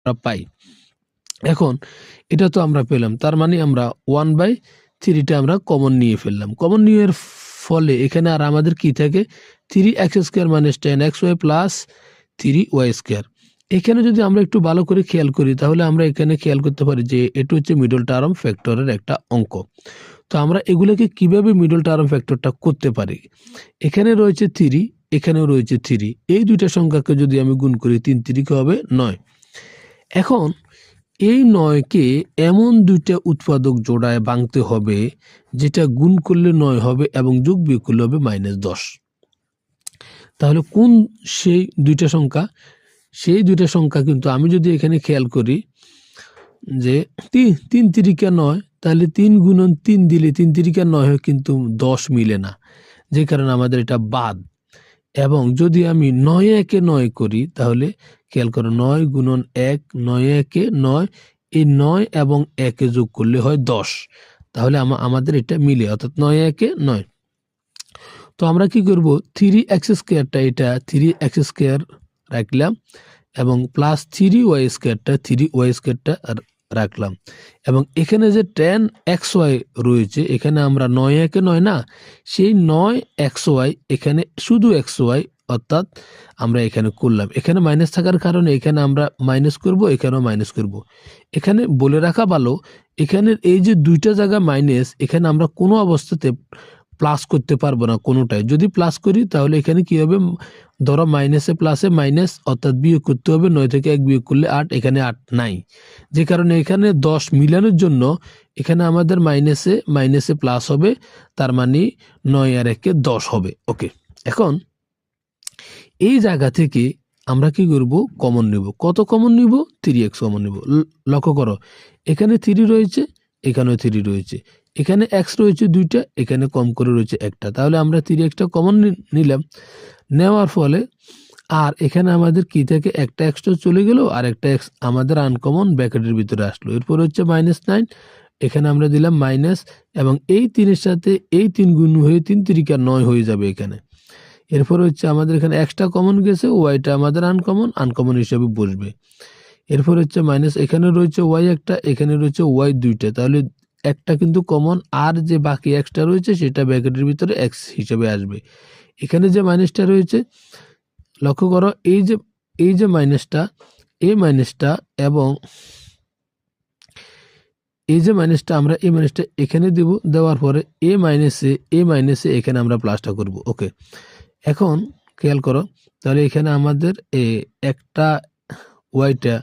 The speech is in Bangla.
আমরা পাই। এখন এটা তো আমরা পেলাম, তার মানে আমরা ওয়ান বাই থ্রিটা আমরা কমন নিয়ে ফেললাম। কমন নিয়ে ফলে এখানে আর আমাদের কি থাকে? Three x square minus ten x y plus three y square এখানে যদি আমরা একটু ভালো করে খেয়াল করি, তাহলে আমরা এখানে খেয়াল করতে পারি যে এটা হচ্ছে মিডল টার্ম ফ্যাক্টরের একটা অঙ্ক। তো আমরা এগুলোকে কীভাবে মিডল টার্ম ফ্যাক্টরটা করতে পারি? এখানে রয়েছে থ্রি এখানেও রয়েছে থ্রি এই দুইটা সংখ্যাকে যদি আমি গুণ করি, তিন তিরিকে হবে নয়। এখন এই নয়কে এমন দুইটা উৎপাদক জোড়ায় ভাঙতে হবে, যেটা গুণ করলে নয় হবে এবং যোগ বিয়োগ করলে হবে মাইনাস দশ। তাহলে কোন সেই দুইটা সংখ্যা? সেই দুইটা সংখ্যা কিন্তু আমি যদি এখানে খেয়াল করি যে তিন তিন তিরিকা নয়, তাহলে তিন গুণন তিন দিলে তিন তিরিকা নয় হয় কিন্তু দশ মিলে না, যে কারণে আমাদের এটা বাদ। এবং যদি আমি নয় একে নয় করি, তাহলে খেয়াল করো নয় গুণন এক, নয় একে নয়, এই নয় এবং একে যোগ করলে হয় দশ। তাহলে আমা- আমাদের এটা মিলে, অর্থাৎ নয় একে নয়। তো আমরা কি করব? থ্রি এক্স স্কোয়ারটা এটা থ্রি এক্স স্কোয়ার রাখলাম এবং প্লাস থ্রি ওয়াই স্কোয়ারটা থ্রি ওয়াই স্কোয়ারটা রাখলাম। এবং এখানে যে টেন এক্স ওয়াই রয়েছে, এখানে আমরা নয় একে নয় না, সেই নয় এক্স ওয়াই এখানে শুধু এক্স ওয়াই অর্থাৎ আমরা এখানে করলাম। এখানে মাইনাস থাকার কারণে এখানে আমরা মাইনাস করব, এখানেও মাইনাস করব। এখানে বলে রাখা ভালো, এখানের এই যে দুইটা জায়গা মাইনাস এখানে আমরা কোনো অবস্থাতে প্লাস করতে পারব না কোনোটাই। যদি প্লাস করি, তাহলে এখানে কি হবে? ধরো মাইনাসে প্লাসে মাইনাস অর্থাৎ বিয়োগ করতে হবে, নয় থেকে এক বিয়োগ করলে আট, এখানে আট নাই। যে কারণে এখানে দশ মিলানোর জন্য এখানে আমাদের মাইনাসে মাইনাসে প্লাস হবে, তার মানে নয় আর একে দশ হবে। ওকে এখন এই জায়গা থেকে আমরা কি করব? কমন নিব। কত কমন নিব? থ্রি এক্স কমন নিব। লক্ষ্য করো, এখানে থ্রি রয়েছে, এখানেও থ্রি রয়েছে। এখানে এক্স রয়েছে দুইটা, এখানে কম করে রয়েছে একটা। তাহলে আমরা থ্রি এক্সটা কমন নিলাম। নেওয়ার ফলে আর এখানে আমাদের কি থেকে? একটা এক্সটা চলে গেল আর একটা এক্স আমাদের আনকমন ব্যাকেটের ভিতরে আসলো। এরপর হচ্ছে মাইনাস নাইন এখানে আমরা দিলাম মাইনাস এবং এই তিনের সাথে এই তিন গুণ হয়ে তিন তিরিকা নয় হয়ে যাবে এখানে। এরপর হচ্ছে আমাদের এখানে এক্সট্রা কমন গেছে ওয়াইটা আমাদের আনকমন আনকমন হিসাবে বসবে। এরপর হচ্ছে মাইনাস এখানে রয়েছে ওয়াই একটা, এখানে রয়েছে ওয়াই দুইটা। তাহলে একটা কিন্তু কমন আর যে বাকি এক্সট্রা রয়েছে, সেটা ব্র্যাকেটের ভিতরে এক্স হিসেবে আসবে। এখানে যে মাইনাসটা রয়েছে, লক্ষ্য করো, এই যে এই যে মাইনাসটা এই মাইনাসটা এবং এই যে মাইনাসটা আমরা এই মাইনাসটা এখানে দেব, দেওয়ার পরে এ মাইনাসে এ মাইনাসে এখানে আমরা প্লাসটা করব। ওকে এখন খেয়াল করো তাহলে এখানে আমাদের এ একটা ওয়াইটা